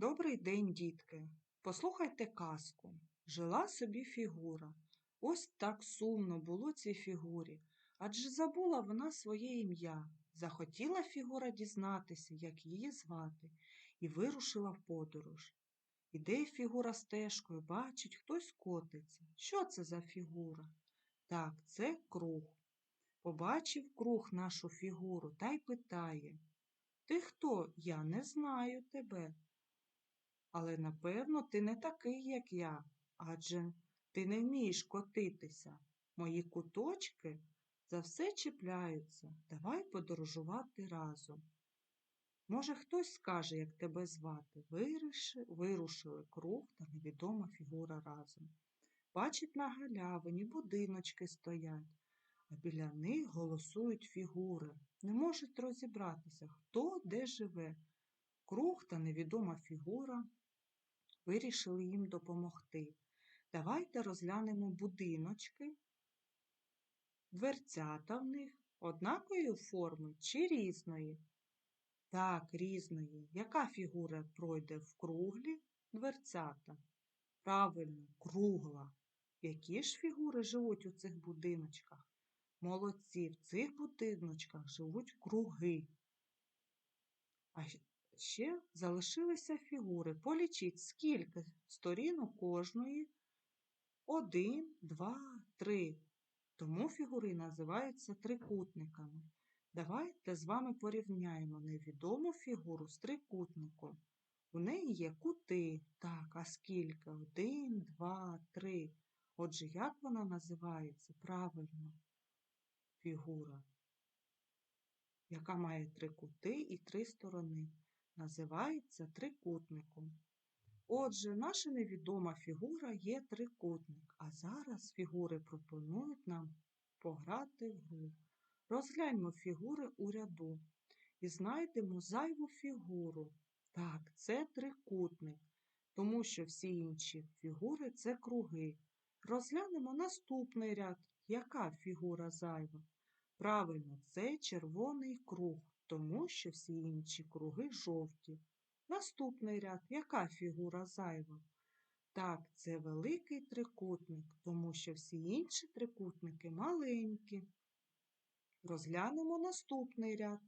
Добрий день, дітки. Послухайте казку. Жила собі фігура. Ось так сумно було цій фігурі, адже забула вона своє ім'я. Захотіла фігура дізнатися, як її звати, і вирушила в подорож. Іде фігура стежкою, бачить, хтось котиться. Що це за фігура? Так, це круг. Побачив круг нашу фігуру та й питає Ти хто? Я не знаю тебе. Але, напевно, ти не такий, як я, адже ти не вмієш котитися. Мої куточки за все чіпляються. Давай подорожувати разом. Може, хтось скаже, як тебе звати. Виріши, вирушили круг та невідома фігура разом. Бачить, на галявині будиночки стоять, а біля них голосують фігури. Не можуть розібратися, хто де живе. Круг та невідома фігура вирішили їм допомогти. Давайте розглянемо будиночки, дверцята в них однакової форми чи різної. Так, різної. Яка фігура пройде в круглі дверцята? Правильно, кругла. Які ж фігури живуть у цих будиночках? Молодці, в цих будиночках живуть круги. А ще залишилися фігури. Полічіть, скільки сторін у кожної. Один, два, три. Тому фігури називаються трикутниками. Давайте з вами порівняємо невідому фігуру з трикутником. У неї є кути. Так, а скільки? Один, два, три. Отже, як вона називається? Правильно, фігура, яка має три кути і три сторони називається трикутником. Отже, наша невідома фігура є трикутник, а зараз фігури пропонують нам пограти в гру. Розгляньмо фігури у ряду і знайдемо зайву фігуру. Так, це трикутник, тому що всі інші фігури це круги. Розглянемо наступний ряд. Яка фігура зайва? Правильно, це червоний круг тому що всі інші круги жовті. Наступний ряд яка фігура зайва? Так, це великий трикутник, тому що всі інші трикутники маленькі. Розглянемо наступний ряд.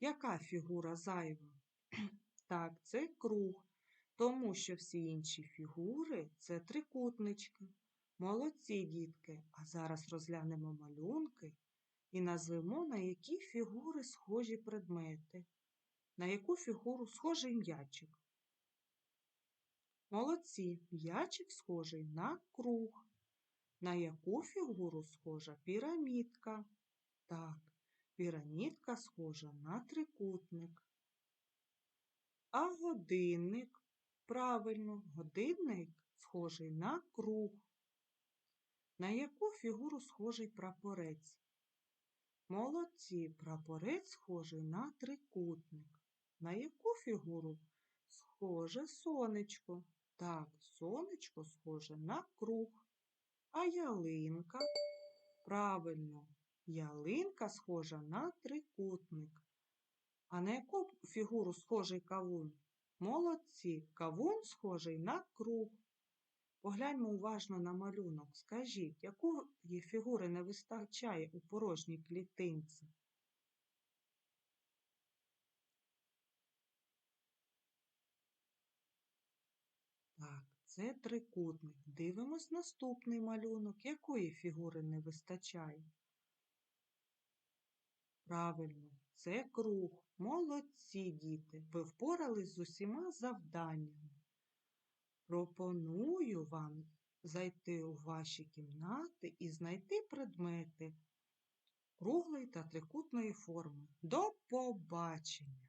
Яка фігура зайва? Так, це круг, тому що всі інші фігури це трикутнички. Молодці дітки, а зараз розглянемо малюнки і назвемо, на які фігури схожі предмети, на яку фігуру схожий м'ячик. Молодці, м'ячик схожий на круг. На яку фігуру схожа пірамідка? Так, пірамідка схожа на трикутник. А годинник, правильно, годинник схожий на круг. На яку фігуру схожий прапорець? Молодці, прапорець схожий на трикутник. На яку фігуру? Схоже сонечко. Так, сонечко схоже на круг. А ялинка? Правильно, ялинка схожа на трикутник. А на яку фігуру схожий кавун? Молодці, кавун схожий на круг. Погляньмо уважно на малюнок. Скажіть, якої фігури не вистачає у порожній клітинці? Так, це трикутник. Дивимось наступний малюнок. Якої фігури не вистачає? Правильно, це круг. Молодці діти. Ви впорались з усіма завданнями. Пропоную вам зайти у ваші кімнати і знайти предмети круглої та трикутної форми. До побачення!